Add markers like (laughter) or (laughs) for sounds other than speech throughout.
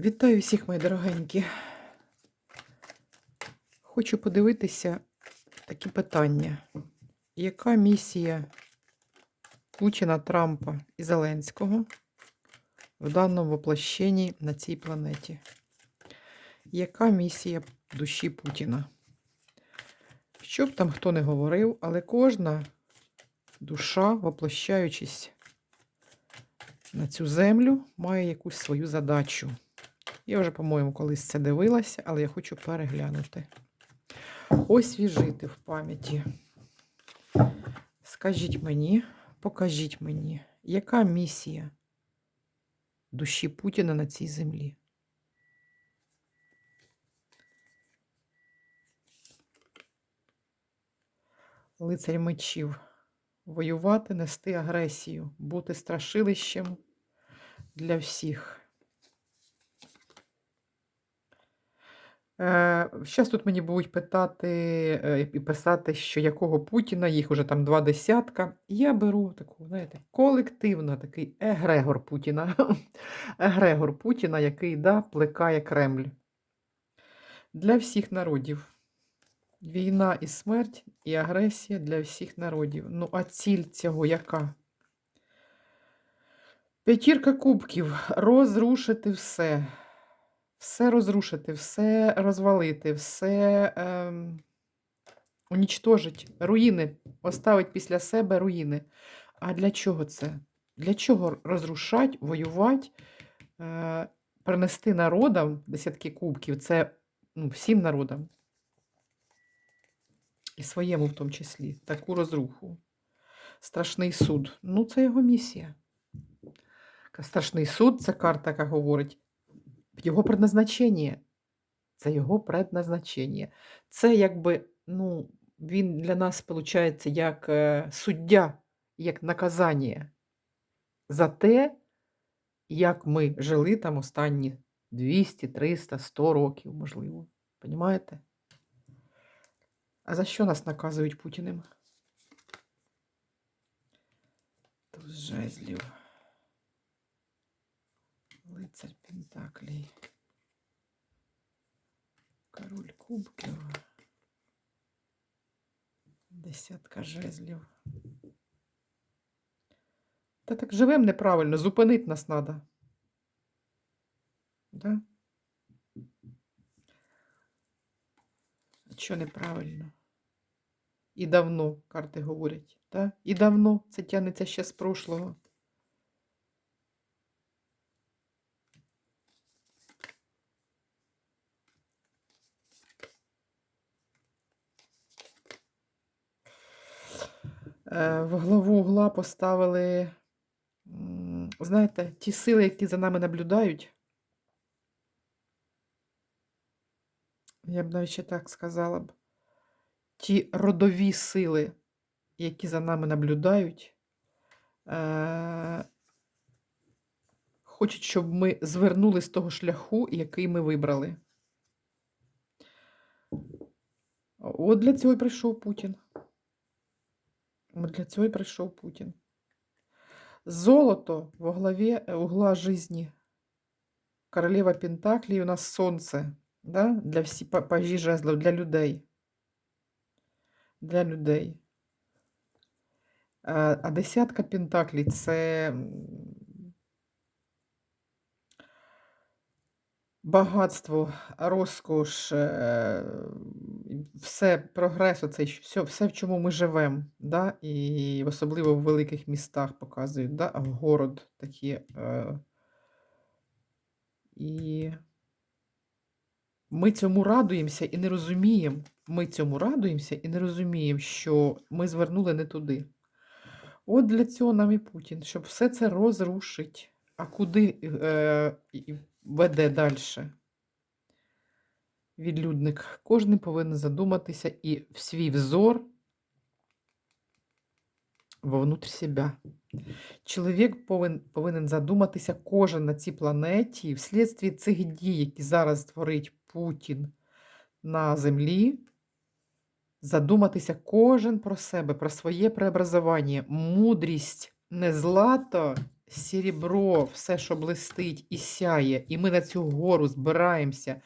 Вітаю всіх, мої дорогенькі. Хочу подивитися такі питання. Яка місія Путіна, Трампа і Зеленського в даному воплощенні на цій планеті? Яка місія душі Путіна? Що б там хто не говорив, але кожна душа, воплощаючись на цю землю, має якусь свою задачу. Я вже, по-моєму, колись це дивилася, але я хочу переглянути. Освіжити в пам'яті. Скажіть мені, покажіть мені, яка місія душі Путіна на цій землі? Лицарь мечів. Воювати, нести агресію, бути страшилищем для всіх. Зараз тут мені будуть питати е, і писати, що якого Путіна, їх уже там два десятка. Я беру таку, знаєте, колективно такий егрегор Путіна. (laughs) Егрегор Путіна, який да, плекає Кремль. Для всіх народів. Війна і смерть, і агресія для всіх народів. Ну, а ціль цього яка? П'ятірка кубків. Розрушити все. Все розрушити, все розвалити, все ем, унічтожить, руїни, оставить після себе руїни. А для чого це? Для чого розрушати, воювати, е, принести народам десятки кубків? Це ну, всім народам. І своєму в тому числі, таку розруху. Страшний суд. Ну, це його місія. Страшний суд це карта, яка говорить. Його предназначення. Це його предназначення. Це якби, ну, він для нас, виходить, як е, суддя, як наказання за те, як ми жили там останні 200, 300, 100 років, можливо. Понімаєте? А за що нас наказують Путіним? Туз жезлів. Лицар Пентаклей. Король кубків. Десятка жезлів. Та так живем неправильно, зупинити нас треба. Да? Що неправильно? І давно, карти говорять, да? І давно це тягнеться ще з прошлого. В главу угла поставили, знаєте, ті сили, які за нами наблюдають. Я б навіть ще так сказала б. Ті родові сили, які за нами наблюдають, е, хочуть, щоб ми звернули з того шляху, який ми вибрали. От для цього і прийшов Путін. Для цього і прийшов Путін. Золото во главі угла жизни. Королева Пентаклі у нас сонце. Да? Для всі пажі жезлів, для людей. Для людей. А, а десятка Пентаклі це багатство, розкош, е, все прогрес, оцей, все, все, в чому ми живемо, да? і особливо в великих містах показують, да? в город такі. Е, і ми цьому радуємося і не розуміємо. Ми цьому радуємося і не розуміємо, що ми звернули не туди. От для цього нам і Путін, щоб все це розрушить. А куди е, веде далі відлюдник? Кожен повинен задуматися і в свій взор вовнутрь себе. Чоловік повин, повинен задуматися кожен на цій планеті вслідстві цих дій, які зараз творить Путін на землі. Задуматися кожен про себе, про своє преобразування, мудрість, не злато серебро, все, що блистить і сяє, і ми на цю гору збираємося,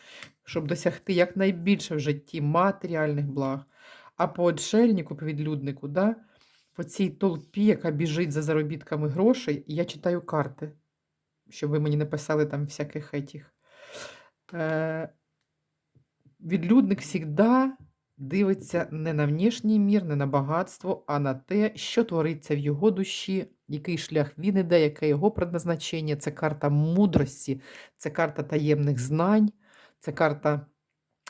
щоб досягти якнайбільше в житті матеріальних благ. А по отшельнику, по відлюднику, да, по цій толпі, яка біжить за заробітками грошей, я читаю карти, щоб ви мені не писали там всяких етіх. Е, відлюдник завжди дивиться не на внішній мір, не на багатство, а на те, що твориться в його душі, який шлях він іде, яке його предназначення. Це карта мудрості, це карта таємних знань, це карта,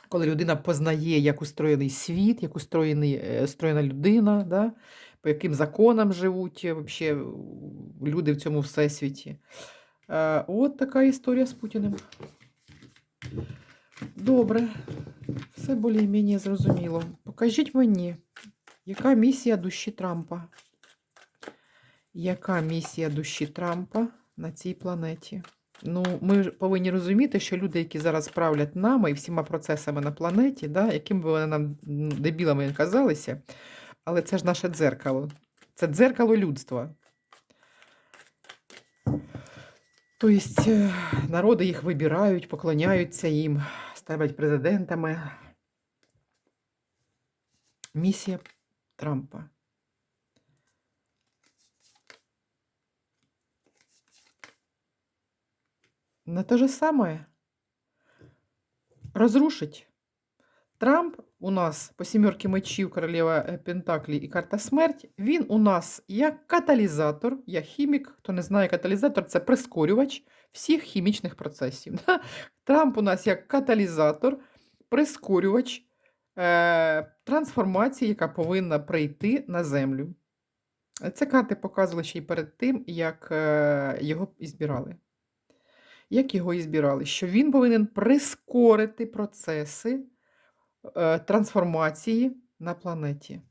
коли людина познає, як устроєний світ, як устроєний, е, устроєна людина, да? по яким законам живуть е, вообще, люди в цьому всесвіті. Е, От така історія з Путіним. Добре, все більш-менш зрозуміло. Покажіть мені, яка місія душі Трампа? Яка місія душі Трампа на цій планеті? Ну, ми повинні розуміти, що люди, які зараз правлять нами і всіма процесами на планеті, да, яким би вони нам дебілами не казалися, але це ж наше дзеркало. Це дзеркало людства. Тобто е, народи їх вибирають, поклоняються їм, ставлять президентами. Місія Трампа. На те же самое. Разрушить. Трамп у нас по сімерки мечів, королева е, Пентаклі і карта смерть. Він у нас як каталізатор, як хімік. Хто не знає, каталізатор це прискорювач всіх хімічних процесів. (laughs) Трамп у нас як каталізатор, прискорювач е, трансформації, яка повинна прийти на землю. Це карти показували ще й перед тим, як е, його ізбирали. збирали. Як його і збирали? Що він повинен прискорити процеси е, трансформації на планеті.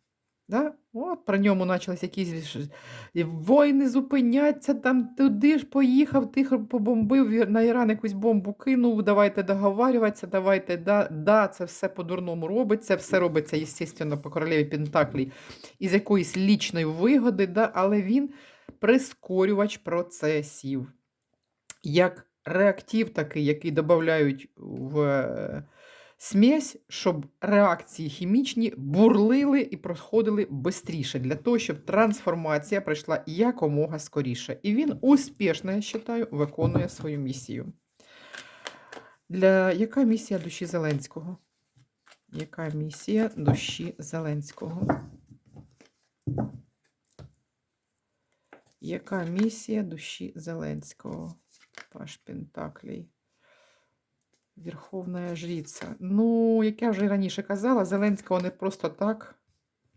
Да? От про ньому почалися якісь війни зупиняться, там туди ж поїхав, тихо побомбив на Іран якусь бомбу кинув, давайте договарюватися, давайте, да, да, це все по-дурному робиться, все робиться, звісно, по королеві Пентаклі із якоїсь лічної вигоди, да, але він прискорювач процесів. Як реактив такий, який додають в е, смесь, щоб реакції хімічні бурлили і проходили швидше, для того, щоб трансформація пройшла якомога скоріше. І він успішно, я вважаю, виконує свою місію. Для... Яка місія душі Зеленського? Яка місія душі Зеленського? Яка місія душі Зеленського? Паш Пентаклей. Верховна жриця. Ну, як я вже і раніше казала, Зеленського не просто так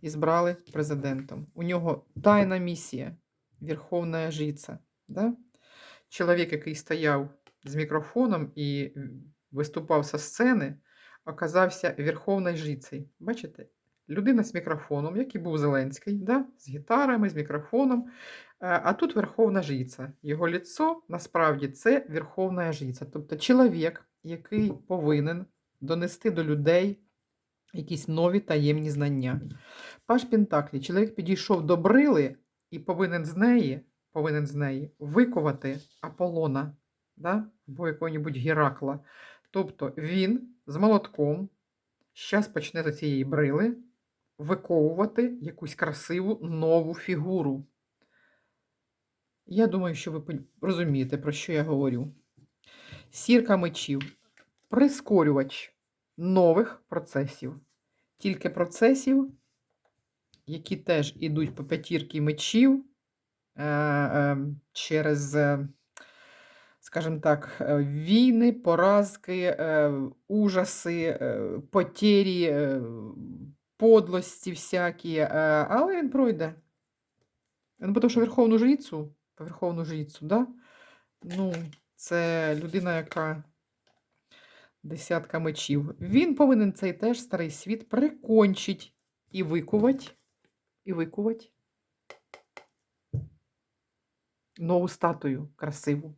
ізбрали президентом. У нього тайна місія Верховна жриця. Да? Чоловік, який стояв з мікрофоном і виступав зі сцени, оказався Верховною жрицею. Бачите? Людина з мікрофоном, як і був Зеленський, да? з гітарами, з мікрофоном. Е, А тут Верховна жриця. Його ліцо насправді це Верховна жриця. Тобто чоловік, який повинен донести до людей якісь нові таємні знання. Паш Пентаклі, чоловік підійшов до брили і повинен з неї, повинен з неї викувати Аполлона да? або якого-небудь Геракла. Тобто він з молотком зараз почне з цієї брили виковувати якусь красиву нову фігуру. Я думаю, що ви розумієте, про що я говорю. Сірка мечів прискорювач нових процесів. Тільки процесів, які теж ідуть по п'ятірки мечів е, е, через, е, скажімо так, війни, поразки, ужаси, потері, подлості всякі. Але він пройде. Ну, тому що Верховну жрицю, по Верховну жрицю, да? ну, це людина, яка десятка мечів. Він повинен цей теж старий світ прикончить і викувати, і викувати нову статую красиву.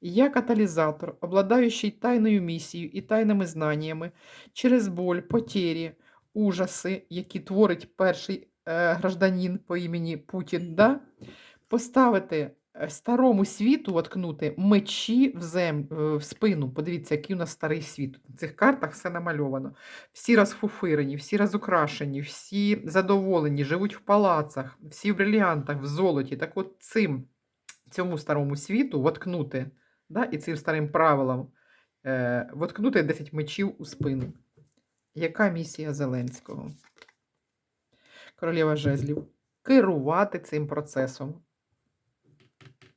Я каталізатор, обладаючий тайною місією і тайними знаннями через боль, потері, ужаси, які творить перший е, гражданин по імені Путін, да? Поставити е, старому світу воткнути мечі в, зем... е, в спину. Подивіться, який у нас старий світ. На цих картах все намальовано. Всі розфуфирені, всі розукрашені, всі задоволені, живуть в палацах, всі в бриліантах, в золоті. Так от цим, цьому старому світу воткнути, да, і цим старим правилам е, воткнути 10 мечів у спину. Яка місія Зеленського? Королева жезлів. Керувати цим процесом.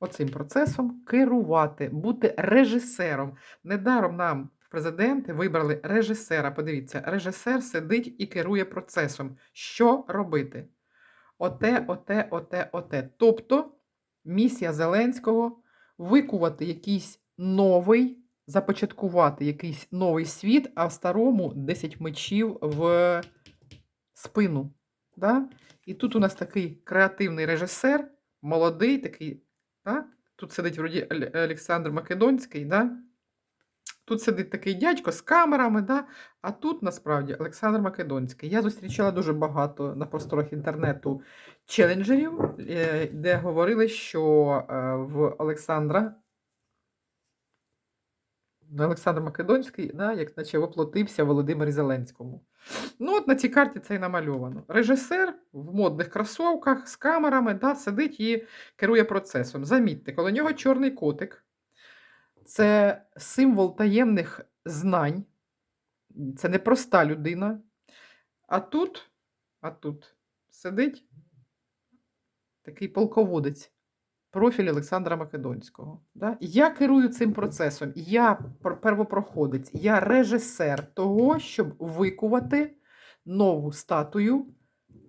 Оцим процесом керувати, бути режисером. Недаром нам президенти вибрали режисера. Подивіться, режисер сидить і керує процесом. Що робити? Оте, оте, оте, оте. Тобто місія Зеленського викувати якийсь новий, започаткувати якийсь новий світ, а в старому 10 мечів в спину. Да? І тут у нас такий креативний режисер, молодий, такий, да? тут сидить вроді Олександр Македонський, да? тут сидить такий дядько з камерами, да? а тут насправді Олександр Македонський. Я зустрічала дуже багато на просторах інтернету челенджерів, е, де говорили, що е, в Олександра. Олександр Македонський, да, як наче воплотився Володимирі Зеленському. Ну, от на цій карті це і намальовано. Режисер в модних кросовках з камерами да, сидить і керує процесом. Замітьте, коло нього чорний котик. Це символ таємних знань. Це не проста людина. А тут, а тут сидить такий полководець. Профіль Олександра Македонського. Да? Я керую цим процесом. Я первопроходець, я режисер того, щоб викувати нову статую,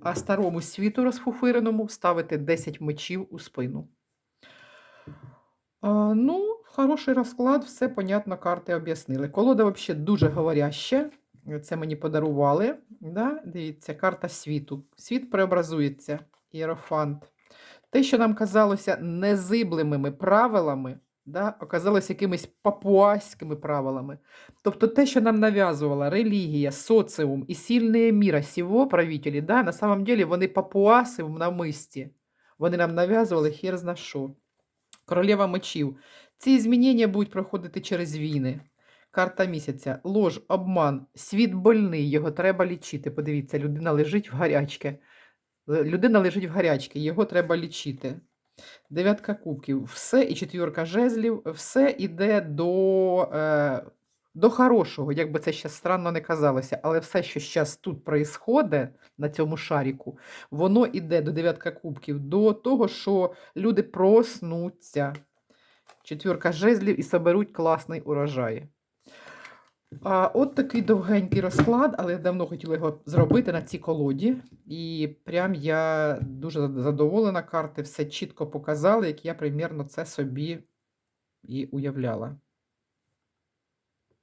а старому світу розфуфиреному ставити 10 мечів у спину. А, ну, хороший розклад, все понятно, карти об'яснили. Колода взагалі дуже говоряща. Це мені подарували. Да? Дивіться, карта світу. Світ преобразується. Іерофант. Те, що нам казалося незиблемими правилами, да, оказалось якимись папуаськими правилами. Тобто те, що нам нав'язувала релігія, соціум і сильні міра сього правителі, да, на самом деле вони папуаси в намисті. Вони нам нав'язували хер зна що. Королева мечів. Ці змінення будуть проходити через війни. Карта місяця, лож, обман, світ больний, його треба лічити. Подивіться, людина лежить в гарячке. Л- Людина лежить в гарячці, його треба лічити. Дев'ятка кубків, все і четвірка жезлів, все йде до, е, до хорошого, як би це ще странно не казалося, але все, що зараз тут происходить на цьому шаріку, воно йде до дев'ятка кубків, до того, що люди проснуться. Четвірка жезлів і соберуть класний урожай. А, от такий довгенький розклад, але я давно хотіла його зробити на цій колоді. І прям я дуже задоволена карти, все чітко показали, як я примірно це собі і уявляла.